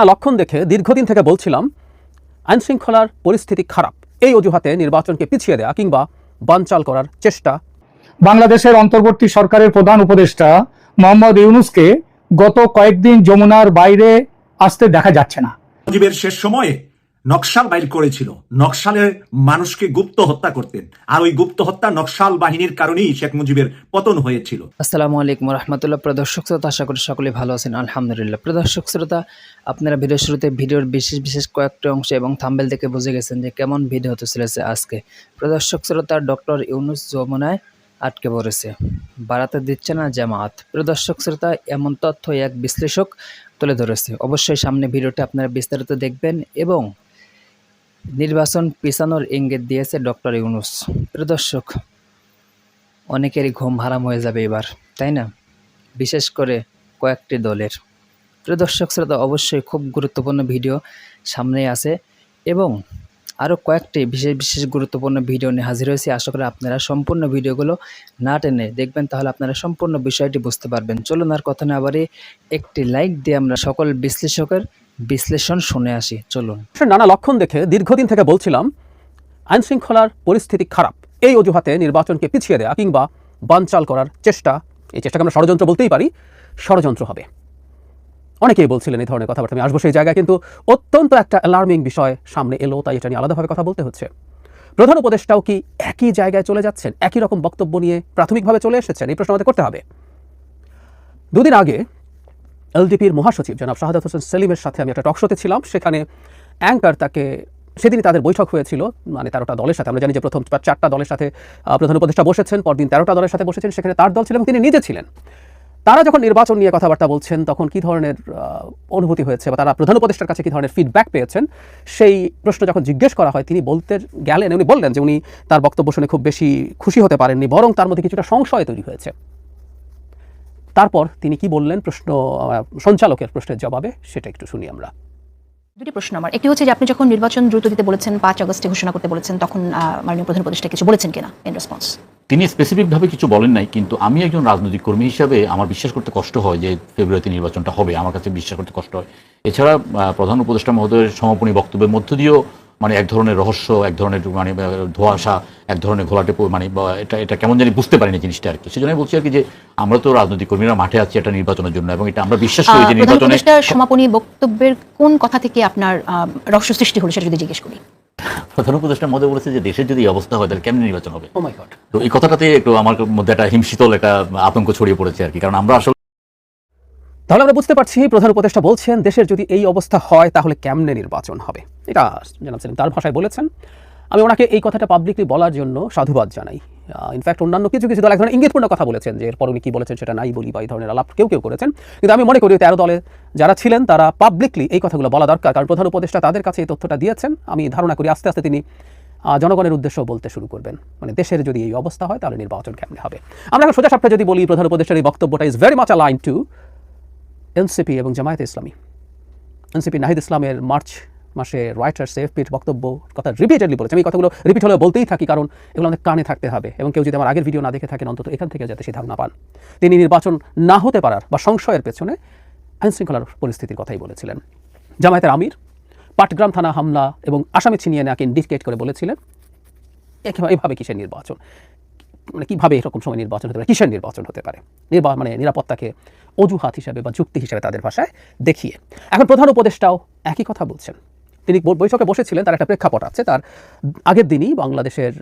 নানা লক্ষণ দেখে দীর্ঘদিন থেকে বলছিলাম আইনশৃঙ্খলার পরিস্থিতি খারাপ। এই অজুহাতে নির্বাচনকে পিছিয়ে দেয়া কিংবা বানচাল করার চেষ্টা। বাংলাদেশের অন্তর্বর্তী সরকারের প্রধান উপদেষ্টা মোহাম্মদ ইউনুসকে গত কয়েকদিন যমুনার বাইরে আসতে দেখা যাচ্ছে না। শেষ সময়ে নকশাল বাইর করেছিল। নকশালে মানুষকে গুপ্ত হত্যা করতেন। আর ওই গুপ্ত হত্যা নকশাল বাহিনীর কারণেই শেখ মুজিবের পতন হয়েছিল। আসসালামু আলাইকুম রহমতুল্লাহ প্রদর্শক শ্রোতা, আশা করি সকলে ভালো আছেন। আলহামদুলিল্লাহ। প্রদর্শক শ্রোতা, আপনারা ভিডিও শুরুতে ভিডিওর বিশেষ বিশেষ কয়েকটি অংশ এবং থাম্বেল দেখে বুঝে গেছেন যে কেমন ভিডিও হতে চলেছে আজকে। প্রদর্শক শ্রোতা, ডক্টর ইউনুস যমুনায় আটকে পড়েছে। বাড়াতে দিচ্ছে না জামাত। প্রদর্শক শ্রোতা, এমন তথ্য এক বিশ্লেষক তুলে ধরেছে। অবশ্যই সামনে ভিডিওটি আপনারা বিস্তারিত দেখবেন এবং নির্বাচন পিছানোর ইঙ্গিত দিয়েছে ডক্টর ইউনুস। প্রদর্শক অনেকেরই ঘুম হারাম হয়ে যাবে এবার, তাই না? বিশেষ করে কয়েকটি দলের। দর্শক শ্রোতা অবশ্যই খুব গুরুত্বপূর্ণ ভিডিও সামনে আছে এবং আরও কয়েকটি বিশেষ বিশেষ গুরুত্বপূর্ণ ভিডিও নিয়ে হাজির হয়েছি। আশা করি আপনারা সম্পূর্ণ ভিডিওগুলো না টেনে দেখবেন, তাহলে আপনারা সম্পূর্ণ বিষয়টি বুঝতে পারবেন। চলুন আর কথা না আবারই একটি লাইক দিয়ে আমরা সকল বিশ্লেষকের বিশ্লেষণ শুনে আসি, চলুন। নানা লক্ষণ দেখে দীর্ঘদিন থেকে বলছিলাম, আইনশৃঙ্খলার পরিস্থিতি খারাপ। এই অজুহাতে নির্বাচনকে পিছিয়ে দেওয়া কিংবা বানচাল করার চেষ্টা, এই চেষ্টাকে আমরা ষড়যন্ত্র বলতেই পারি, ষড়যন্ত্র হবে। অনেকেই বলছিলেন এই ধরনের কথাবার্তা, আমি আসব সেই জায়গায়, কিন্তু অত্যন্ত একটা অ্যালার্মিং বিষয় সামনে এলো, তাই এটা নিয়ে আলাদাভাবে কথা বলতে হচ্ছে। প্রধান উপদেষ্টাও কি একই জায়গায় চলে যাচ্ছেন? একই রকম বক্তব্য নিয়ে প্রাথমিকভাবে চলে এসেছেন? এই প্রশ্ন আমাদের করতে হবে। দুদিন আগে এলডিপির মহাসচিব জনাব শাহাদাত হোসেন সেলিমের সাথে আমি একটা টকশোতে ছিলাম। সেখানে অ্যাঙ্কার তাকে, সেদিনই তাদের বৈঠক হয়েছিল মানে তেরোটা দলের সাথে। আমরা জানি যে প্রথম চারটা দলের সাথে প্রধান উপদেষ্টা বসেছেন, পরদিন তেরোটা দলের সাথে বসেছেন, সেখানে তার দল ছিল এবং তিনি নিজে ছিলেন। তারা যখন নির্বাচন নিয়ে কথাবার্তা বলছেন, তখন কী ধরনের অনুভূতি হয়েছে বা তারা প্রধান উপদেষ্টার কাছে কী ধরনের ফিডব্যাক পেয়েছেন? সেই প্রশ্ন যখন জিজ্ঞেস করা হয়, তিনি বলতে গেলেন, উনি বললেন যে উনি তার বক্তব্য শুনে খুব বেশি খুশি হতে পারেননি, বরং তার মধ্যে কিছুটা সংশয় তৈরি হয়েছে। তারপর তিনি কি বললেন? প্রশ্ন সঞ্চালকের প্রশ্নের জবাবে সেটা একটু শুনি আমরা। দুটি প্রশ্ন আমার। একটি হচ্ছে যে আপনি যখন নির্বাচন দ্রুত দিতে বলেছেন পাঁচ আগস্টে ঘোষণা করতে বলেছেন তখন মাননীয় প্রধান উপদেষ্টা কিছু বলেছেন কিনা ইন রেসপন্স তিনি স্পেসিফিকভাবে কিছু বলেন নাই কিন্তু আমি একজন রাজনৈতিক কর্মী হিসাবে আমার বিশ্বাস করতে কষ্ট হয় যে ফেব্রুয়ারিতে নির্বাচনটা হবে। আমার কাছে বিশ্বাস করতে কষ্ট হয়। এছাড়া প্রধান উপদেষ্টা মহোদয়ের সমাপনী বক্তব্যের মধ্য দিয়েও মানে এক ধরনের রহস্য এক ধরনের মানে ধোঁয়াশা এক ধরনের ঘোলাটে মানে এটা এটা কেমন জানি বুঝতে পারিনি জিনিসটা আর কি। সেজন্য বলছি আর কি যে আমরা তো রাজনৈতিক কর্মীরা মাঠে আছি এটা নির্বাচনের জন্য এবং এটা আমরা বিশ্বাস করি যে নির্বাচনে সমাপনী বক্তব্যের কোন কথা থেকে আপনার আহ, রহস্য সৃষ্টি হলো সেটা যদি জিজ্ঞেস করি? প্রধান উপদেষ্টা মহোদয় বলেছে যে দেশের যদি অবস্থা হয় তাহলে কেমন নির্বাচন হবে? ও মাই গড তো এই কথাটাতে একটু আমার মধ্যে একটা হিমশীতল একটা আতঙ্ক ছড়িয়ে পড়েছে আর কি। কারণ আমরা আসলে তাহলে আমরা বুঝতে পারছি, প্রধান উপদেষ্টা বলছেন, দেশের যদি এই অবস্থা হয়, তাহলে কেমনে নির্বাচন হবে? এটা জানাব সেলিম তার ভাষায় বলেছেন। আমি ওনাকে এই কথাটা পাবলিকলি বলার জন্য সাধুবাদ জানাই। ইনফ্যাক্ট অন্যান্য কিছু কিছু দল এক ধরনের ইঙ্গিতপূর্ণ কথা বলেছেন যে এরপর উনি কী বলেছেন সেটা নাই বলি বা এই ধরনের আলাপ কেউ কেউ করেছেন। কিন্তু আমি মনে করি তেরো দলে যারা ছিলেন, তারা পাবলিকলি এই কথাগুলো বলা দরকার। কারণ প্রধান উপদেষ্টা তাদের কাছে এই তথ্যটা দিয়েছেন। আমি ধারণা করি আস্তে আস্তে তিনি জনগণের উদ্দেশ্যে বলতে শুরু করবেন। মানে দেশের যদি এই অবস্থা হয়, তাহলে নির্বাচন কেমনে হবে? আমরা সোজা সাপটা যদি বলি, প্রধান উপদেষ্টার এই বক্তব্যটা is very much align to NCP এবং জামায়াতে ইসলামী। এনসিপি নাহিদ ইসলামের মার্চ মাসে রাইটার্স এফপির বক্তব্য কথা রিপিটেডলি বলেছে। আমি কথাগুলো রিপিট হলে বলতেই থাকি, কারণ এগুলো আমাদের কানে থাকতে হবে এবং কেউ যদি আমার আগের ভিডিও না দেখে থাকেন, অন্তত এখান থেকে যাতে সেই ধারণা পান। তিনি নির্বাচন না হতে পারার বা সংশয়ের পেছনে আইনশৃঙ্খলার পরিস্থিতির কথাই বলেছিলেন। জামায়াতের আমির পাটগ্রাম থানা হামলা এবং আসামি ছিনিয়ে নেওয়াকে ইন্ডিকেট করে বলেছিলেন, একেবারে এভাবে কিসের নির্বাচন? মানে কীভাবে এরকম সময় নির্বাচন হতে পারে, কিসের নির্বাচন হতে পারে? নির্বা মানে নিরাপত্তাকে অজুহাত হিসাবে বা যুক্তি হিসাবে তাদের ভাষায় দেখিয়ে। এখন প্রধান উপদেষ্টাও একই কথা বলছেন। তিনি বৈঠকে বসেছিলেন, তার একটা প্রেক্ষাপট আছে, তার আগের দিনই বাংলাদেশের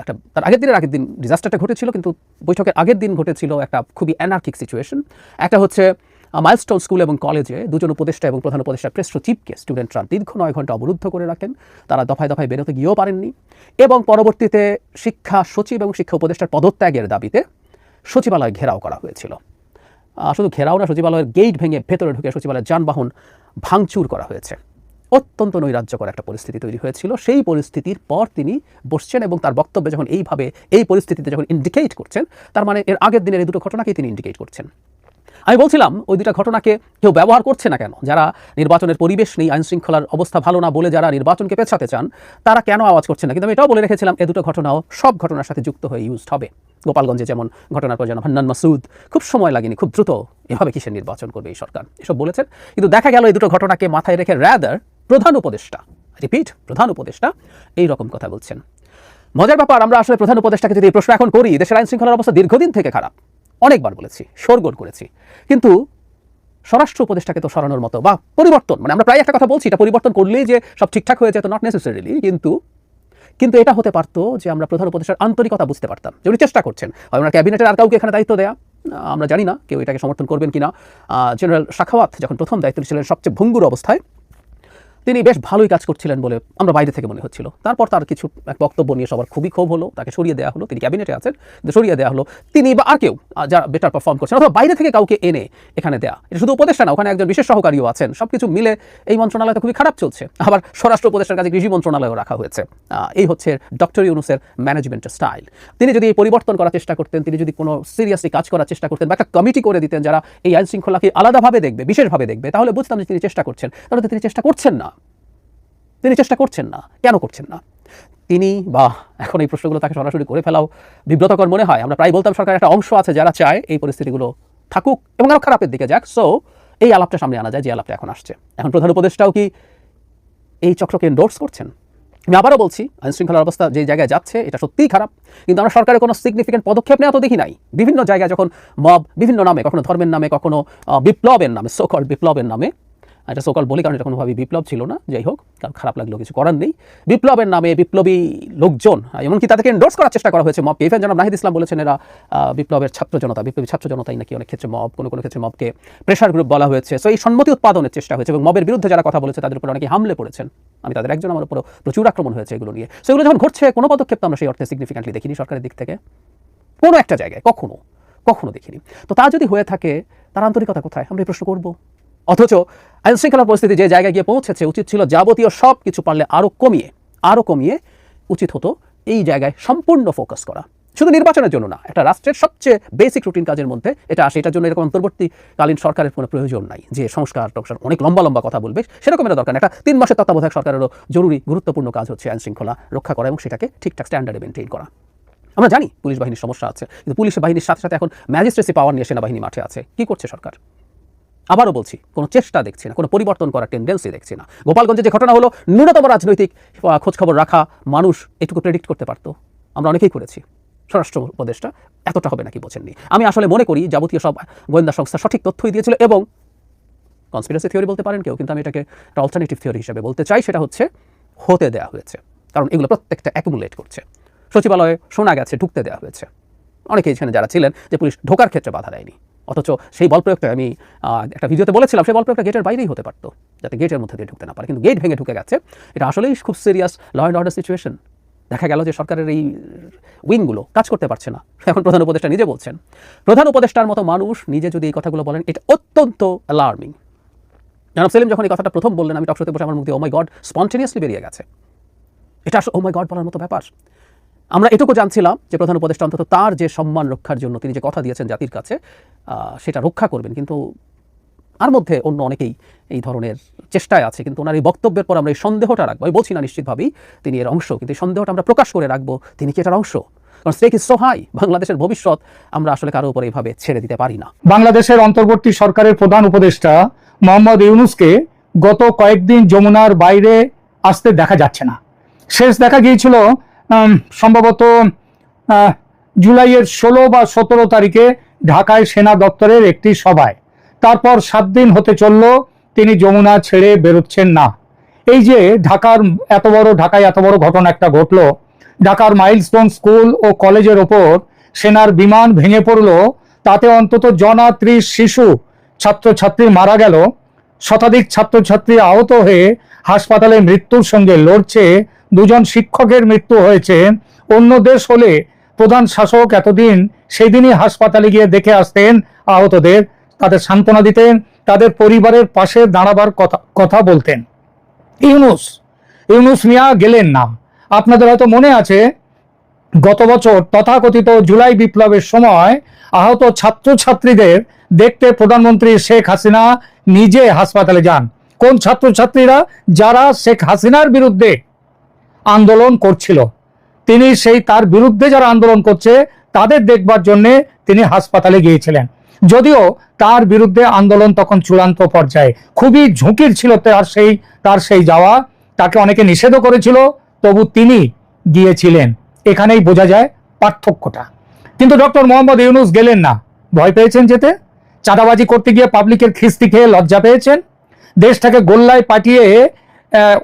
একটা, তার আগের দিনের আগের দিন ডিজাস্টারটা ঘটেছিল, কিন্তু বৈঠকের আগের দিন ঘটেছিল একটা খুবই অ্যানার্কিক সিচুয়েশন একটা হচ্ছে মাইলস্টোন স্কুল এবং কলেজে দুজন উপদেষ্টা এবং প্রধান উপদেষ্টা প্রেস সচিবকে স্টুডেন্টরা দীর্ঘ নয় ঘণ্টা অবরুদ্ধ করে রাখেন। তারা দফায় দফায় বেরোতে গিয়েও পারেননি এবং পরবর্তীতে শিক্ষা সচিব এবং শিক্ষা উপদেষ্টার পদত্যাগের দাবিতে সচিবালয় ঘেরাও করা হয়েছিল। শুধু ঘেরাও না, সচিবালয়ের গেট ভেঙে ভেতরে ঢুকে সচিবালয়ের যানবাহন ভাঙচুর করা হয়েছে। অত্যন্ত নৈরাজ্যকর একটা পরিস্থিতি তৈরি হয়েছিল। সেই পরিস্থিতির পর তিনি বসছেন এবং তার বক্তব্যে যখন এইভাবে এই পরিস্থিতিতে যখন ইন্ডিকেট করছেন, তার মানে এর আগের দিনের এই দুটো ঘটনাকেই তিনি ইন্ডিকেট করছেন। আমি বলছিলাম, ওই দুটা ঘটনাকে কেউ ব্যবহার করছে না কেন? যারা নির্বাচনের পরিবেশ নেই আইন শৃঙ্খলার অবস্থা ভালো না বলে যারা নির্বাচনকে পেছাতে চান, তারা কেন আওয়াজ করছে না? কিন্তু আমি এটাও বলে রেখেছিলাম, এ দুটো ঘটনাও সব ঘটনার সাথে যুক্ত হয়ে ইউজড হবে। গোপালগঞ্জে যেমন ঘটনার পর যেন হান্নান মাসুদ, খুব সময় লাগেনি, খুব দ্রুত এভাবে কিসের নির্বাচন করবে এই সরকার? এসব বলেছেন। কিন্তু দেখা গেল, এই দুটো ঘটনাকে মাথায় রেখে র্যাদার প্রধান উপদেষ্টা রিপিট প্রধান উপদেষ্টা এই রকম কথা বলছেন। মজার ব্যাপার, আমরা আসলে প্রধান উপদেষ্টাকে যদি প্রশ্ন এখন করি, দেশের আইন শৃঙ্খলার অবস্থা দীর্ঘদিন থেকে খারাপ। অনেকবার বলেছি, শোরগোল করেছি। কিন্তু স্বরাষ্ট্র উপদেষ্টাকে তো সরানোর মতো বা পরিবর্তন মানে আমরা প্রায় একটা কথা বলছি, এটা পরিবর্তন করলেই যে সব ঠিকঠাক হয়ে যেত নট নেসেসারিলি কিন্তু কিন্তু এটা হতে পারতো যে আমরা প্রধান উপদেষ্টার আন্তরিকতা বুঝতে পারতাম, যে উনি চেষ্টা করছেন। হয় ওনার ক্যাবিনেটের আর কাউকে এখানে দায়িত্ব দেয়া? আমরা জানি না কেউ এটাকে সমর্থন করবেন কিনা। জেনারেল শাখাওয়াত যখন প্রথম দায়িত্ব ছিলেন সবচেয়ে ভঙ্গুর অবস্থায় তিনি বেশ ভালোই কাজ করছিলেন বলে আমরা বাইরে থেকে মনে হচ্ছিল। তারপর তার কিছু এক বক্তব্য নিয়ে সবার খুবই ক্ষোভ হলো, তাকে সরিয়ে দেওয়া হলো, তিনি ক্যাবিনেটে আছেন সরিয়ে দেওয়া হলো, তিনি বা আর কেউ যারা বেটার পারফর্ম করছেন অথবা বাইরে থেকে কাউকে এনে এখানে দেয়া। এটা শুধু উপদেষ্টা না, ওখানে একজন বিশেষ সহকারীও আছেন সব কিছু মিলে এই মন্ত্রণালয়টা খুবই খারাপ চলছে। আবার স্বরাষ্ট্র উপদেষ্টার কাছে কৃষি মন্ত্রণালয়ও রাখা হয়েছে। এই হচ্ছে ডক্টর ইউনুসের ম্যানেজমেন্টের স্টাইল তিনি যদি এই পরিবর্তন করার চেষ্টা করতেন, তিনি যদি কোনো সিরিয়াসলি কাজ করার চেষ্টা করতেন বা একটা কমিটি করে দিতেন যারা এই আইন শৃঙ্খলাকে আলাদাভাবে দেখবে, বিশেষভাবে দেখবে, তাহলে বুঝতাম যে তিনি চেষ্টা করছেন। তাহলে তিনি চেষ্টা করছেন না। তিনি চেষ্টা করছেন না। কেন করছেন না? তিনি বা এখন এই প্রশ্নগুলো তাকে সরাসরি করে ফেলাও বিব্রতকর মনে হয়। আমরা প্রায় বলতাম সরকারের একটা অংশ আছে যারা চায় এই পরিস্থিতিগুলো থাকুক এবং আরও খারাপের দিকে যাক। সো এই আলাপটা সামনে আনা যায়, যে আলাপটা এখন আসছে। এখন প্রধান উপদেষ্টাও কি এই চক্রকে এন্ডোর্স করছেন? আমি আবারও বলছি আইন শৃঙ্খলার অবস্থা যে জায়গায় যাচ্ছে, এটা সত্যিই খারাপ। কিন্তু আমরা সরকারের কোনো সিগনিফিকেন্ট পদক্ষেপ নেওয়া তো দেখি নাই। বিভিন্ন জায়গায় যখন মব বিভিন্ন নামে, কখনো ধর্মের নামে, কখনো বিপ্লবের নামে সোকল বিপ্লবের নামে এটা সোকল বলি, কারণ এটা কোনোভাবে বিপ্লব ছিল না, যাই হোক, কারণ খারাপ লাগলেও কিছু করার নেই। বিপ্লবের নামে বিপ্লবী লোকজন এমনকি তাদেরকে এন্ডোর্স করার চেষ্টা করা হয়েছে মবকে ইভেন জনাব নাহিদ ইসলাম বলেছেন এরা বিপ্লবের ছাত্র জনতা, বিপ্লবী ছাত্র জনতাই নাকি অনেক ক্ষেত্রে মব কোনো কোনো ক্ষেত্রে মবকে প্রেশার গ্রুপ বলা হয়েছে। সো এই সম্মতি উৎপাদনের চেষ্টা হয়েছে এবং মবের বিরুদ্ধে যারা কথা বলেছে, তাদের উপর অনেকে হামলে পড়েছেন। আমি তাদের একজন, আমার উপর প্রচুর আক্রমণ হয়েছে এগুলো নিয়ে। সো এগুলো যখন ঘটছে, কোনো পদক্ষেপ তো আমরা সেই অর্থে সিগনিফিকেন্টলি দেখিনি সরকারের দিক থেকে। কোনো একটা জায়গায়, কখনো কখনো দেখিনি। তো তা যদি হয়ে থাকে, তার আন্তরিকতা কোথায়? আমরা এই প্রশ্ন করব। অথচ আইন শৃঙ্খলার পরিস্থিতি যে জায়গায় গিয়ে পৌঁছেছে, উচিত ছিল যাবতীয় সব কিছু পারলে আরও কমিয়ে আরও কমিয়ে উচিত হতো এই জায়গায় সম্পূর্ণ ফোকাস করা। শুধু নির্বাচনের জন্য না একটা রাষ্ট্রের সবচেয়ে বেসিক রুটিন কাজের মধ্যে, এটা আসে, এটার জন্য এরকম অন্তর্বর্তীকালীন সরকারের কোনো প্রয়োজন নাই। যে সংস্কার, টংস্কার, অনেক লম্বা লম্বা কথা বলবে, সেরকম এটা দরকার একটা তিন মাসের তত্ত্বাবধায়ক সরকারেরও জরুরি, গুরুত্বপূর্ণ কাজ হচ্ছে আইন শৃঙ্খলা রক্ষা করা এবং সেটাকে ঠিকঠাক স্ট্যান্ডার্ডে মেনটেন করা। আমরা জানি পুলিশ বাহিনীর সমস্যা আছে, কিন্তু পুলিশ বাহিনীর সাথে সাথে এখন ম্যাজিস্ট্রেসি পাওয়ার নিয়ে সেনাবাহিনী মাঠে আছে। কি করছে সরকার? আবারও বলছি, কোনো চেষ্টা দেখছি না, কোনো পরিবর্তন করার টেন্ডেন্সি দেখছি না। গোপালগঞ্জে যে ঘটনা হলো, ন্যূনতম রাজনৈতিক খোঁজখবর রাখা, মানুষ এটুকু প্রেডিক্ট করতে পারতো। আমরা অনেকেই করেছি। স্বরাষ্ট্র উপদেষ্টা, এতটা হবে নাকি বোঝেননি। আমি আসলে মনে করি, যাবতীয় সব গোয়েন্দা সংস্থা সঠিক তথ্যই দিয়েছিল এবং কনস্পিরেসি থিওরি বলতে পারেন কেউ, কিন্তু আমি এটাকে একটা অল্টারনেটিভ থিওরি হিসেবে বলতে চাই, সেটা হচ্ছে হতে দেওয়া হয়েছে। কারণ এগুলো প্রত্যেকটা অ্যাকুমুলেট করছে। সচিবালয়ে শোনা গেছে, ঢুকতে দেওয়া হয়েছে। অনেকেই এখানে যারা ছিলেন, যে পুলিশ ঢোকার ক্ষেত্রে বাধা দেয়নি। অথচ সেই বল প্রয়োগটা আমি একটা ভিডিওতে বলেছিলাম, সেই বল প্রয়োগটা গেটের বাইরেই হতে পারতো, যাতে গেটের মধ্যে দিয়ে ঢুকতে না পারে। কিন্তু গেট ভেঙে ঢুকে গেছে। এটা আসলেই খুব serious law and order situation দেখা গেল যে সরকারের এই উইংগুলো কাজ করতে পারছে না। এখন প্রধান উপদেষ্টা নিজে বলছেন, প্রধান উপদেষ্টার মতো মানুষ নিজে যদি এই কথাগুলো বলেন, এটা অত্যন্ত অ্যালার্মিং জনাব সেলিম যখন এই কথাটা প্রথম বললেন, আমি টকশোতে বসে আমার দিয়ে ও গড স্পন্টেনিয়াসলি বেরিয়ে গেছে। এটা আসলে গড বলার মতো ব্যাপার। আমরা এটুকু জানছিলাম যে প্রধান উপদেষ্টা অন্তত তার যে সম্মান রক্ষার জন্য তিনি যে কথা দিয়েছেন জাতির কাছে সেটা রক্ষা করবেন। কিন্তু আর মধ্যে অন্য অনেকেই এই ধরনের চেষ্টায় আছে। কিন্তু ওনার এই বক্তব্যের পর আমরা এই সন্দেহটা রাখব। বলছি না নিশ্চিতভাবেই তিনি এর অংশ, কিন্তু এই সন্দেহটা আমরা প্রকাশ করে রাখব তিনি কি এটার অংশ? কারণ স্টেক ইজ বাংলাদেশের ভবিষ্যৎ আমরা আসলে কারও উপর এইভাবে ছেড়ে দিতে পারি না। বাংলাদেশের অন্তর্বর্তী সরকারের প্রধান উপদেষ্টা মোহাম্মদ ইউনুসকে গত কয়েকদিন যমুনার বাইরে আসতে দেখা যাচ্ছে না। শেষ দেখা গিয়েছিল সম্ভবত জুলাইয়ের ষোলো বা সতেরো তারিখে ঢাকায় সেনা দপ্তরের একটি সভায়। তারপর সাত দিন হতে চলল, তিনি যমুনা ছেড়ে বেরোচ্ছেন না। এই যে ঢাকার এত বড়, ঢাকায় এত বড় ঘটনা একটা ঘটলো, ঢাকার মাইলস্টোন স্কুল ও কলেজের ওপর সেনার বিমান ভেঙে পড়ল, তাতে অন্তত জনা ত্রিশ শিশু, ছাত্রছাত্রী মারা গেল। শতাধিক ছাত্রছাত্রী আহত হয়ে হাসপাতালে মৃত্যুর সঙ্গে লড়ছে দুজন শিক্ষকের মৃত্যু হয়েছে। অন্য দেশ হলে প্রধান শাসক এতদিন সেই দিনই হাসপাতালে গিয়ে দেখে আসতেন আহতদের। তাদের সান্ত্বনা দিতেন, তাদের পরিবারের পাশে দাঁড়াবার কথা কথা বলতেন। ইউনুস ইউনুস মিয়া গেলেন না। আপনাদের হয়তো মনে আছে, গত বছর তথাকথিত জুলাই বিপ্লবের সময় আহত ছাত্রছাত্রীদের দেখতে প্রধানমন্ত্রী শেখ হাসিনা নিজে হাসপাতালে যান। কোন ছাত্রছাত্রীরা? যারা শেখ হাসিনার বিরুদ্ধে আন্দোলন করছিল। তিনি সেই তার বিরুদ্ধে যারা আন্দোলন করছে, তাদের দেখবার জন্যে তিনি হাসপাতালে গিয়েছিলেন। যদিও তার বিরুদ্ধে আন্দোলন তখন চূড়ান্ত পর্যায়ে। খুবই ঝুঁকির ছিল তার সেই তার সেই যাওয়া। তাকে অনেকে নিষেধও করেছিল, তবু তিনি গিয়েছিলেন। এখানেই বোঝা যায় পার্থক্যটা। কিন্তু ডক্টর মোহাম্মদ ইউনুস গেলেন না। ভয় পেয়েছেন যেতে? চাঁদাবাজি করতে গিয়ে পাবলিকের খিস্তি খেয়ে লজ্জা পেয়েছেন? দেশটাকে গোল্লায় পাঠিয়ে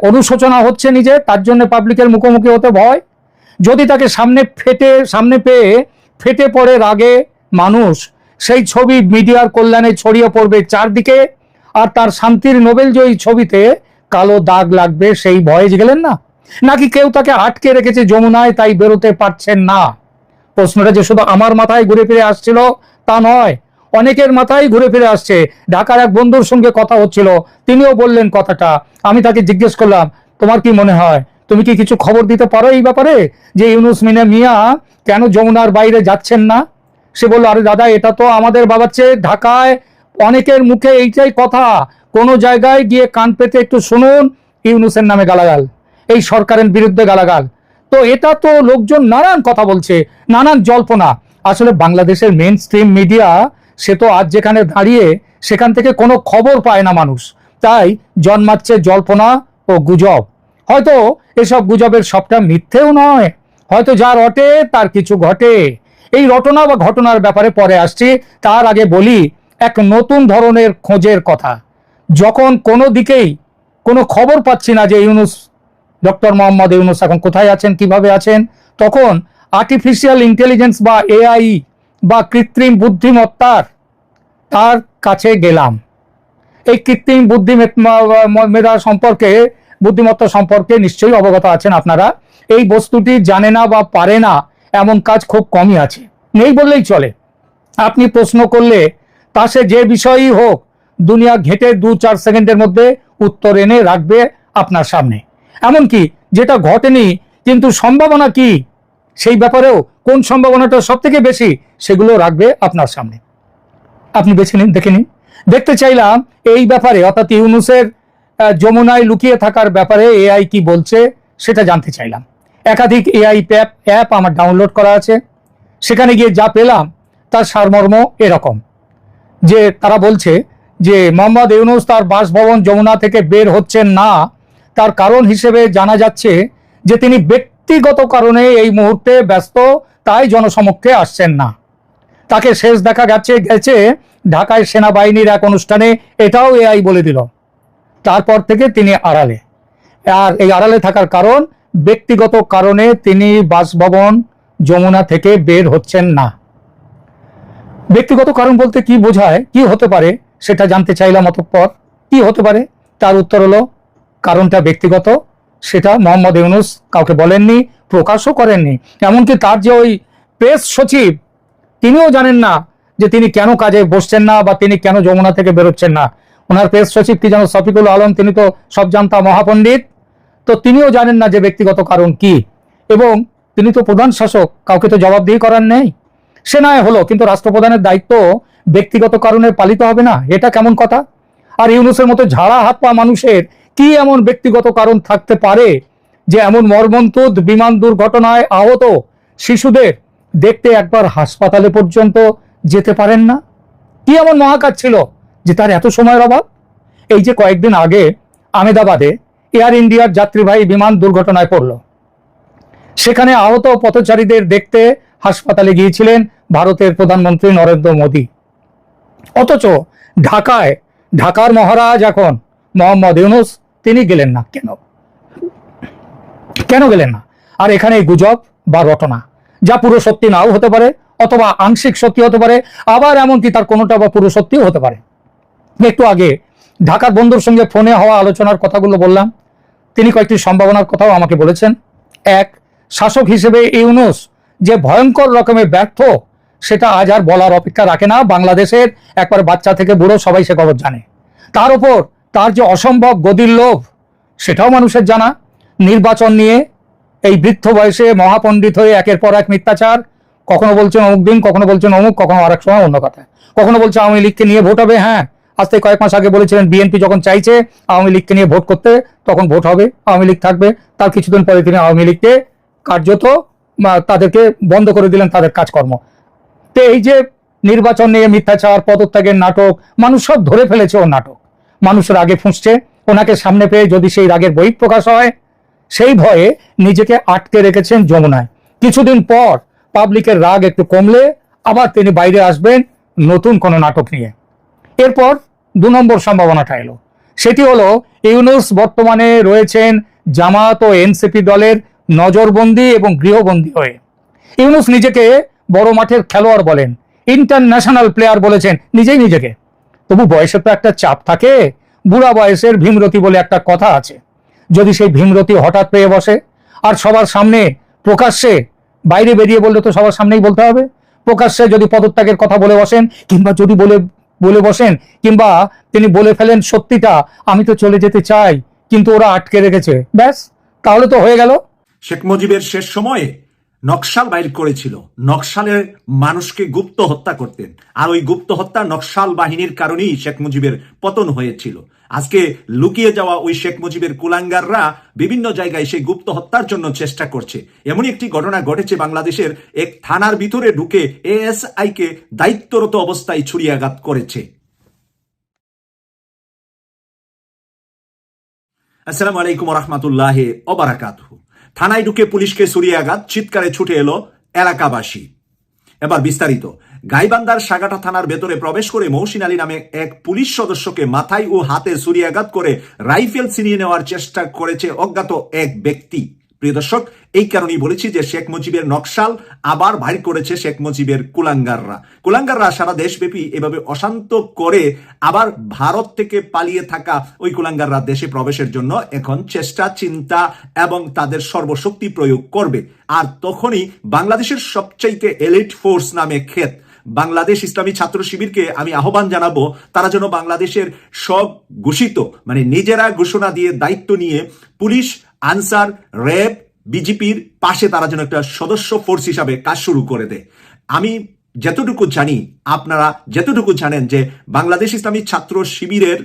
অনুশোচনা হচ্ছে নিজে, তার জন্য পাবলিকের মুখোমুখি হতে ভয়। যদি তাকে সামনে ফেটে, সামনে পেয়ে ফেটে পড়ে রাগে মানুষ, সেই ছবি মিডিয়ার কল্যাণে ছড়িয়ে পড়বে চারদিকে, আর তার শান্তির নোবেলজয়ী ছবিতে কালো দাগ লাগবে, সেই ভয়ে গেলেন না? নাকি কেউ তাকে আটকে রেখেছে যমুনায়, তাই বেরোতে পারছেন না? প্রশ্নটা যে শুধু আমার মাথায় ঘুরে ফিরে আসছিল তা নয় অনেকের মাথায় ঘুরে ফিরে আসছে। ঢাকার এক বন্ধুর সঙ্গে কথা হচ্ছিল। তিনিও বললেন কথাটা। আমি তাকে জিজ্ঞেস করলাম, তোমার কি মনে হয়? তুমি কি কিছু খবর দিতে পারো এই ব্যাপারে? যে ইউনুস মিনা মিয়া কেন যমুনার বাইরে যাচ্ছেন না? সে বলল, আরে দাদা, এটা তো আমাদের বাবার চেয়ে ঢাকায় অনেকের মুখে এইটাই কথা। কোনো জায়গায় গিয়ে কান পেতে একটু শুনুন, ইউনুসের নামে গালাগাল। এই সরকারের বিরুদ্ধে গালাগাল। তো এটা তো লোকজন নানান কথা বলছে, নানান জল্পনা। আসলে বাংলাদেশের মেন স্ট্রিম মিডিয়া সে তো আজ যেখানে দাঁড়িয়ে সেখান থেকে কোনো খবর পায় না মানুষ। তাই জন্মাচ্ছে জল্পনা ও গুজব। হয়তো এসব গুজবের সবটা মিথ্যেও নয়, হয়তো যা রটে তার কিছু ঘটে। এই রটনা বা ঘটনার ব্যাপারে পরে আসছি, তার আগে বলি এক নতুন ধরনের খোঁজের কথা। যখন কোনো দিকেই কোনো খবর পাচ্ছি না যে ইউনুস, ডক্টর মোহাম্মদ ইউনুস এখন কোথায় আছেন, কীভাবে আছেন, তখন আর্টিফিশিয়াল ইন্টেলিজেন্স বা এআই বা কৃত্রিম বুদ্ধিমত্তার তার কাছে গেলাম। এই কৃত্রিম বুদ্ধি মেধা সম্পর্কে, বুদ্ধিমত্তা সম্পর্কে নিশ্চয়ই অবগত আছেন আপনারা। এই বস্তুটি জানে না বা পারে না, এমন কাজ খুব কমই আছে। নেই বললেই চলে। আপনি প্রশ্ন করলে তা সে যে বিষয়ই হোক, দুনিয়া ঘেটে দু চার সেকেন্ডের মধ্যে উত্তর এনে রাখবে আপনার সামনে। এমনকি যেটা ঘটেনি, কিন্তু সম্ভাবনা কি, সেই ব্যাপারেও কোন সম্ভাবনাটা সব থেকে বেশি সেগুলো রাখবে আপনার সামনে। আপনি বেছে নিন, দেখে নিন। দেখতে চাইলাম এই ব্যাপারে, অর্থাৎ ইউনুসের যমুনায় লুকিয়ে থাকার ব্যাপারে এআই কি বলছে সেটা জানতে চাইলাম। একাধিক এআই অ্যাপ অ্যাপ আমার ডাউনলোড করা আছে। সেখানে গিয়ে যা পেলাম, তার সারমর্ম এরকম। যে তারা বলছে যে মোহাম্মদ ইউনুস তার বাসভবন যমুনা থেকে বের হচ্ছেন না, তার কারণ হিসেবে জানা যাচ্ছে যে তিনি ব্যক্তিগত কারণে এই মুহূর্তে ব্যস্ত তাই জনসমক্ষে আসছেন না। তাকে শেষ দেখা গেছে গেছে ঢাকায় সেনাবাহিনীর এক অনুষ্ঠানে, এটাও এআই বলে দিল। তারপর থেকে তিনি আড়ালে। আর এই আড়ালে থাকার কারণ, ব্যক্তিগত কারণে তিনি বাসভবন যমুনা থেকে বের হচ্ছেন না। ব্যক্তিগত কারণ বলতে কি বোঝায়, কি হতে পারে, সেটা জানতে চাইলাম অতঃপর। কি হতে পারে? তার উত্তর হলো, কারণটা ব্যক্তিগত। সেটা মোহাম্মদ ইউনুস কাউকে বলেননি, প্রকাশও করেননি। এমনকি তার যে ওই প্রেস সচিব, তিনিও জানেন না যে তিনি কেন কাজে বসছেন না বা তিনি কেন যমুনা থেকে বেরোচ্ছেন না। ওনার প্রেস সচিব কি যেন শফিকুল আলম, তিনি তো সব জানতা মহাপণ্ডিত। তো তিনিও জানেন না যে ব্যক্তিগত কারণ কি। এবং তিনি তো প্রধান শাসক, কাউকে তো জবাবদিহি করার নেই। সে নয় হলো, কিন্তু রাষ্ট্রপ্রধানের দায়িত্ব ব্যক্তিগত কারণে পালিত হবে না, এটা কেমন কথা? আর ইউনুসের মতো ঝাড়া হাত পা মানুষের কি এমন ব্যক্তিগত কারণ থাকতে পারে যে এমন মর্মন্তুদ বিমান দুর্ঘটনায় আহত শিশুদের দেখতে একবার হাসপাতালে পর্যন্ত যেতে পারেন না? কি এমন মহাকাজ ছিল যে তার এত সময়ের অভাব? এই যে কয়েকদিন আগে আমেদাবাদে এয়ার ইন্ডিয়ার যাত্রীবাহী বিমান দুর্ঘটনায় পড়ল। সেখানে আহত পথচারীদের দেখতে হাসপাতালে গিয়েছিলেন ভারতের প্রধানমন্ত্রী নরেন্দ্র মোদী। অথচ ঢাকায়, ঢাকার মহারাজ এখন মোহাম্মদ ইউনুস তিনি গেলেন না। কেন? কেন গেলেন না? আর এখানে গুজব বা রটনা, যা পুরো সত্যি নাও হতে পারে, অথবা আংশিক সত্যি হতে পারে, আবার এমনকি তার কোনোটা বা পুরো সত্যিও হতে পারে। একটু আগে ঢাকার বন্ধুর সঙ্গে ফোনে হওয়া আলোচনার কথাগুলো বললাম। তিনি কয়েকটি সম্ভাবনার কথাও আমাকে বলেছেন। এক, শাসক হিসেবে ইউনুস যে ভয়ঙ্কর রকমের ব্যর্থ, সেটা আজ আর বলার অপেক্ষা রাখে না। বাংলাদেশের একবার বাচ্চা থেকে বুড়ো সবাই সে খবর জানে। তার উপর তার যে অসম্ভব গদির লোভ, সেটাও মানুষের জানা। নির্বাচন নিয়ে এই বৃদ্ধ বয়সে মহাপণ্ডিত হয়ে একের পর এক মিথ্যাচার, কখনো বলছেন অমুক দিন, কখনো বলছেন অমুক, কখনো আরেক সময় অন্য কথা। কখনো বলছে আওয়ামী লীগকে নিয়ে ভোট হবে হ্যাঁ আজ থেকে কয়েক মাস আগে বলেছিলেন বিএনপি যখন চাইছে আওয়ামী লীগকে নিয়ে ভোট করতে, তখন ভোট হবে, আওয়ামী লীগ থাকবে। তার কিছুদিন পরে তিনি আওয়ামী লীগকে কার্যত তাদেরকে বন্ধ করে দিলেন তাদের কাজকর্ম। তো এই যে নির্বাচন নিয়ে মিথ্যাচার, পদত্যাগের নাটক, মানুষ সব ধরে ফেলেছে ওর নাটক। মানুষের আগে ফুঁসছে, ওনাকে সামনে পেয়ে যদি সেই রাগের বহিঃপ্রকাশ হয়, সেই ভয়ে নিজেকে আটকে রেখেছেন যমুনায়। কিছুদিন পর পাবলিকের রাগ একটু কমলে আবার তিনি বাইরে আসবেন নতুন কোনো নাটক নিয়ে। এরপর দু নম্বর সম্ভাবনাটা এলো। সেটি হলো, ইউনুস বর্তমানে রয়েছেন জামাত ও এনসিপি দলের নজরবন্দি এবং গৃহবন্দী হয়ে। ইউনুস নিজেকে বড় মাঠের খেলোয়াড় বলেন, ইন্টারন্যাশনাল প্লেয়ার বলেছেন, নিজেই নিজেকে। তবু বয়সের তো একটা চাপ থাকে, বুড়া বয়সের ভীমরতি বলে একটা কথা আছে। যদি সেই ভীমরতি হঠাৎ পেয়ে বসে, আর সবার সামনে প্রকাশ্যে বাইরে বেরিয়ে বললে তো সবার সামনেই বলতে হবে। প্রকাশ্যে যদি পদত্যাগের কথা বলে বসেন, কিংবা যদি বলে বলে বসেন, কিংবা তিনি বলে ফেলেন সত্যিটা, আমি তো চলে যেতে চাই, কিন্তু ওরা আটকে রেখেছে, ব্যাস, তাহলে তো হয়ে গেল। শেখ মুজিবের শেষ সময়ে নকশাল বাইর করেছিল। নকশালের মানুষকে গুপ্ত হত্যা করতেন। আর ওই গুপ্ত হত্যা নকশাল বাহিনীর কারণেই শেখ মুজিবের পতন হয়েছিল। আজকে লুকিয়ে যাওয়া ওই শেখ মুজিবের কুলাঙ্গাররা বিভিন্ন জায়গায় সেই গুপ্ত হত্যার জন্য চেষ্টা করছে। এমনই একটি ঘটনা ঘটেছে বাংলাদেশের এক থানার ভিতরে ঢুকে এএসআই কে দায়িত্বরত অবস্থায় ছুরিয়াঘাত করেছে। আসসালামু আলাইকুম রহমতুল্লাহ ওবারাকাত থানায় ঢুকে পুলিশকে সরিয়ে আঘাত, চিৎকারে ছুটে এলো এলাকাবাসী। এবার বিস্তারিত। গাইবান্দার সাগাটা থানার ভেতরে প্রবেশ করে মৌসিন আলী নামে এক পুলিশ সদস্যকে মাথায় ও হাতে সুরিয়াঘাত করে রাইফেল ছিনিয়ে নেওয়ার চেষ্টা করেছে অজ্ঞাত এক ব্যক্তি। প্রিয় দর্শক, এই কারণেই বলেছি যে শেখ মুজিবের নকশাল আবার ভারী করেছে শেখ মুজিবের কুলাঙ্গাররা। কুলাঙ্গাররা সারা দেশব্যাপী এভাবে অশান্ত করে আবার ভারত থেকে পালিয়ে থাকা ওই কুলাঙ্গাররা দেশে প্রবেশের জন্য এখন চেষ্টা, চিন্তা এবং তাদের সর্বশক্তি প্রয়োগ করবে। আর তখনই বাংলাদেশের সবচাইতে এলিট ফোর্স নামে ক্ষেত। বাংলাদেশ ইসলামী ছাত্র শিবিরকে আমি আহ্বান জানাব, তারা যেন বাংলাদেশের সব ঘোষিত মানে নিজেরা ঘোষণা দিয়ে দায়িত্ব নিয়ে পুলিশ আনসার র্যাব বিজেপির পাশে তারা যেন একটা সদস্য ফোর্স হিসাবে কাজ শুরু করে দেয়। আমি যতটুকু জানি, আপনারা যতটুকু জানেন যে বাংলাদেশ ইসলামী ছাত্র শিবিরের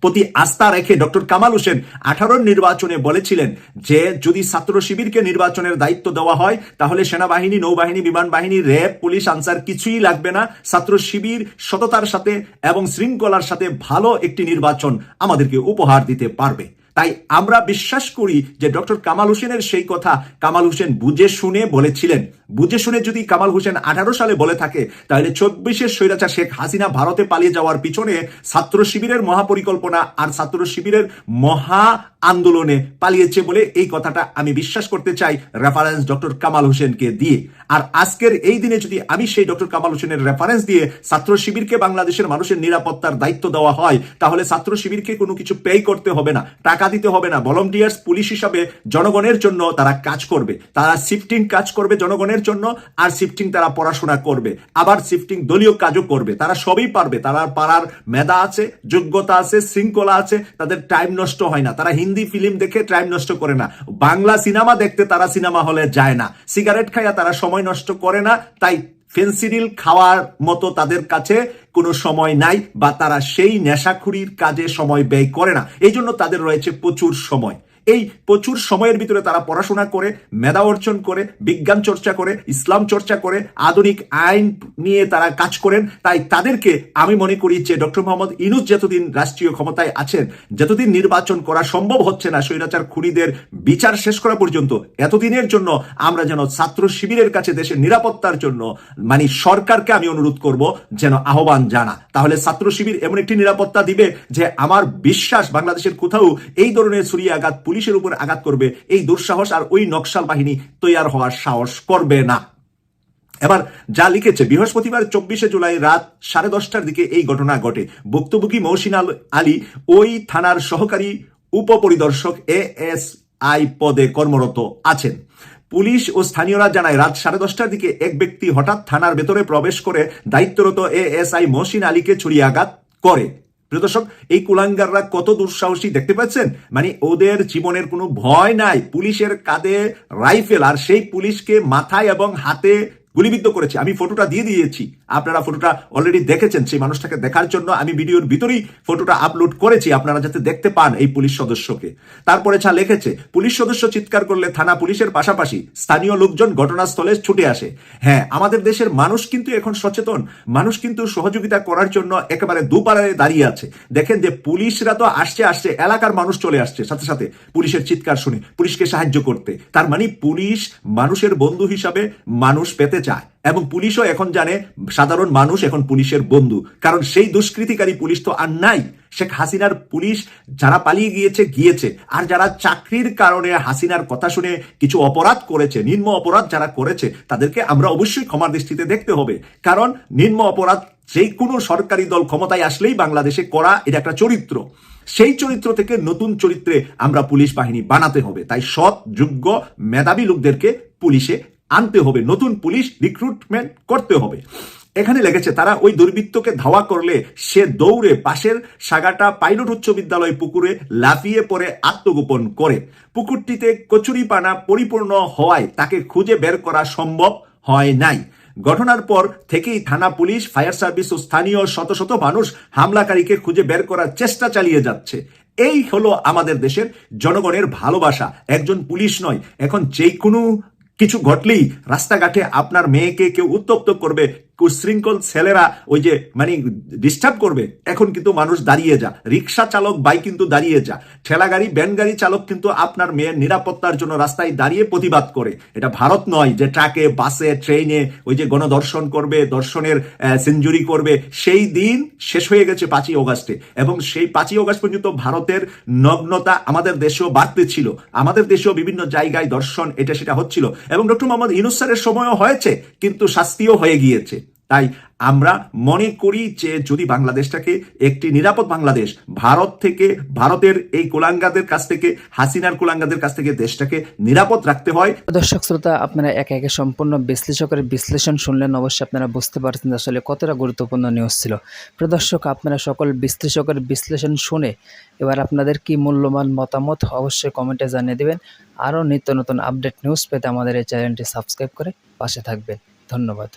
প্রতি আস্থা রেখে ডক্টর কামাল হোসেন আঠারোর নির্বাচনে বলেছিলেন যে, যদি ছাত্র শিবিরকে নির্বাচনের দায়িত্ব দেওয়া হয়, তাহলে সেনাবাহিনী, নৌবাহিনী, বিমান বাহিনী র্যাব পুলিশ, আনসার কিছুই লাগবে না। ছাত্র শিবির সততার সাথে এবং শৃঙ্খলার সাথে ভালো একটি নির্বাচন আমাদেরকে উপহার দিতে পারবে। তাই আমরা বিশ্বাস করি যে ডক্টর কামাল হোসেনের সেই কথা কামাল হোসেন বুঝে শুনে বলেছিলেন। বুঝে শুনে যদি কামাল হোসেন আঠারো সালে বলে থাকে, তাহলে চব্বিশের স্বৈরাচার শেখ হাসিনা ভারতে পালিয়ে যাওয়ার পিছনে ছাত্র শিবিরের মহাপরিকল্পনা আর ছাত্র শিবিরের মহা আন্দোলনে পালিয়েছে বলে এই কথাটা আমি বিশ্বাস করতে চাই রেফারেন্স ডক্টর কামাল হোসেনকে দিয়ে। আর আজকের এই দিনে যদি আমি সেই ডক্টর কামাল হোসেনের রেফারেন্স দিয়ে ছাত্র শিবিরকে বাংলাদেশের মানুষের নিরাপত্তার দায়িত্ব দেওয়া হয়, তাহলে ছাত্র শিবিরকে কোনো কিছু পে করতে হবে না, টাকা দিতে হবে না। ভলন্টিয়ার্স পুলিশ হিসাবে জনগণের জন্য তারা কাজ করবে। তারা শিফটিং কাজ করবে জনগণের জন্য আর শিফটিং তারা পড়াশোনা করবে। আবার শিফটিং দলীয় কাজও করবে। তারা সবই পারবে। তারা পারার মেধা আছে, যোগ্যতা আছে, শৃঙ্খলা আছে, তাদের টাইম নষ্ট হয় না। তারা হিন্দি ফিল্ম দেখে টাইম নষ্ট করে না। বাংলা সিনেমা দেখতে তারা সিনেমা হলে যায় না। সিগারেট খাইয়া তারা সময় নষ্ট করে না। তাই ফেন্সিডিল খাওয়ার মতো তাদের কাছে কোনো সময় নাই বা তারা সেই নেশাখুরির কাজে সময় ব্যয় করে না। এই জন্য তাদের রয়েছে প্রচুর সময়। এই প্রচুর সময়ের ভিতরে তারা পড়াশোনা করে, মেধা অর্জন করে, বিজ্ঞান চর্চা করে, ইসলাম চর্চা করে, আধুনিক আইন নিয়ে তারা কাজ করেন। তাই তাদেরকে আমি মনে করি যে ডক্টর মোহাম্মদ ইনুস যতদিন রাষ্ট্রীয় ক্ষমতায় আছেন, যতদিন নির্বাচন করা সম্ভব হচ্ছে না, স্বৈরাচার খুনিদের বিচার শেষ করা পর্যন্ত, এতদিনের জন্য আমরা যেন ছাত্র শিবিরের কাছে দেশের নিরাপত্তার জন্য মানে সরকারকে আমি অনুরোধ করব যেন আহ্বান জানা। তাহলে ছাত্র শিবির এমন একটি নিরাপত্তা দিবে যে আমার বিশ্বাস বাংলাদেশের কোথাও এই ধরনের ছুরি আঘাত পুলিশের উপর আঘাত করবে, এই দুঃসাহস আর ওই নকশাল বাহিনী তৈয়ার হওয়ার সাহস করবে না। এবার যা লিখেছে, বৃহস্পতিবার চব্বিশে জুলাই রাত সাড়ে দশটার দিকে এই ঘটনা ঘটে। ভুক্তভোগী মৌসিন আল- ওই থানার সহকারী উপপরিদর্শক এ এস আই পদে কর্মরত আছেন। পুলিশ ও স্থানীয়রা জানায়, রাত সাড়ে দশটার দিকে এক ব্যক্তি হঠাৎ থানার ভেতরে প্রবেশ করে দায়িত্বরত এ এস আই মহসিন আলীকে ছুরিয়ে আঘাত করে। প্রিয় দর্শক, এই কুলাঙ্গাররা কত দুঃসাহসী দেখতে পাচ্ছেন? মানে ওদের জীবনের কোনো ভয় নাই। পুলিশের কাঁধে রাইফেল, আর সেই পুলিশকে মাথায় এবং হাতে গুলিবিদ্ধ করেছে। আমি ফটোটা দিয়ে দিয়েছি। আপনারা ফটোটা অলরেডি দেখেছেন। সেই মানুষটাকে দেখার জন্য আমি ভিডিওর ভিতরেই ফটোটা আপলোড করেছি। আপনারা যাতে দেখতে পান এই পুলিশ সদস্যকে। তারপরে যা লিখেছে, পুলিশ সদস্য চিৎকার করলে থানা পুলিশের পাশাপাশি স্থানীয় লোকজন ঘটনাস্থলে ছুটে আসে। হ্যাঁ আমাদের দেশের মানুষ কিন্তু এখন সচেতন। মানুষ কিন্তু সহযোগিতা করার জন্য একেবারে দুপারে দাঁড়িয়ে আছে। দেখেন যে পুলিশরা তো আসছে আসছে, এলাকার মানুষ চলে আসছে। সাথে সাথে পুলিশের চিৎকার শুনে, পুলিশকে সাহায্য করতে। তার মানে পুলিশ মানুষের বন্ধু হিসাবে মানুষ পেতে চায়। এবং পুলিশও এখন জানে, সাধারণ মানুষ এখন পুলিশের বন্ধু। কারণ সেই দুষ্কৃতিকারী পুলিশ তো আর নাই। শেখ হাসিনার পুলিশ যারা পালিয়ে গিয়েছে গিয়েছে। আর যারা চাকরির কারণে হাসিনার কথা শুনে কিছু অপরাধ করেছে, নিম্ন অপরাধ যারা করেছে, তাদেরকে আমরা অবশ্যই ক্ষমার দৃষ্টিতে দেখতে হবে। কারণ নিম্ন অপরাধ যে কোনো সরকারি দল ক্ষমতায় আসলেই বাংলাদেশে করা এটা একটা চরিত্র। সেই চরিত্র থেকে নতুন চরিত্রে আমরা পুলিশ বাহিনী বানাতে হবে। তাই সৎ, যোগ্য, মেধাবী লোকদেরকে পুলিশে আনতে হবে, নতুন পুলিশ রিক্রুটমেন্ট করতে হবে। এখানে লেগেছে, তারা ওই দুর্বৃত্তকে ধাওয়া করলে সে দৌড়ে পাশের সাগাটা পাইলট উচ্চ বিদ্যালয় পুকুরে লাফিয়ে পড়ে আত্মগোপন করে। পুকুরটিতে কচুরিপানা পরিপূর্ণ হওয়ায় তাকে খুঁজে বের করা সম্ভব হয় নাই। ঘটনার পর থেকেই থানা পুলিশ, ফায়ার সার্ভিস ও স্থানীয় শত শত মানুষ হামলাকারীকে খুঁজে বের করার চেষ্টা চালিয়ে যাচ্ছে। এই হলো আমাদের দেশের জনগণের ভালোবাসা। একজন পুলিশ নয়, এখন যে কোনো কিছু ঘটলেই রাস্তাঘাটে আপনার মেয়েকে কেউ উত্তপ্ত করবে কুশৃঙ্খল ছেলেরা ওই যে মানে ডিস্টার্ব করবে। এখন কিন্তু মানুষ দাঁড়িয়ে যা। রিক্সা চালক বাইক কিন্তু দাঁড়িয়ে যা। ঠেলা গাড়ি ব্যান গাড়ি চালক কিন্তু আপনার মেয়ের নিরাপত্তার জন্য রাস্তায় দাঁড়িয়ে প্রতিবাদ করে। এটা ভারত নয় যে ট্রাকে, বাসে ট্রেনে ওই যে গণদর্শন করবে দর্শনের সেঞ্চুরি করবে। সেই দিন শেষ হয়ে গেছে পাঁচই অগাস্টে। এবং সেই পাঁচই অগাস্ট পর্যন্ত ভারতের নগ্নতা আমাদের দেশেও বাড়তে ছিল। আমাদের দেশেও বিভিন্ন জায়গায় দর্শন এটা সেটা হচ্ছিল। এবং ডক্টর মোহাম্মদ ইউনুস স্যারের সময়ও হয়েছে, কিন্তু শাস্তিও হয়ে গিয়েছে। তাই আমরা মনে করি যে যদি বাংলাদেশটাকে একটি নিরাপদ বাংলাদেশ, ভারত থেকে, ভারতের এই কোলাঙ্গাদের কাছ থেকে, হাসিনার কোলাঙ্গাদের কাছ থেকে দেশটাকে নিরাপদ রাখতে হয়। দর্শক শ্রোতা, আপনারা একে একে সম্পূর্ণ বিশ্লেষকের বিশ্লেষণ শুনলেন, অবশ্যই আপনারা বুঝতে পারছেন আসলে কতটা গুরুত্বপূর্ণ নিউজ ছিল। প্রদর্শক আপনারা সকল বিশ্লেষকের বিশ্লেষণ শুনে এবার আপনাদের কি মূল্যবান মতামত অবশ্যই কমেন্টে জানিয়ে দেবেন। আরও নিত্য নতুন আপডেট নিউজ পেতে আমাদের এই চ্যানেলটি সাবস্ক্রাইব করে পাশে থাকবেন। ধন্যবাদ।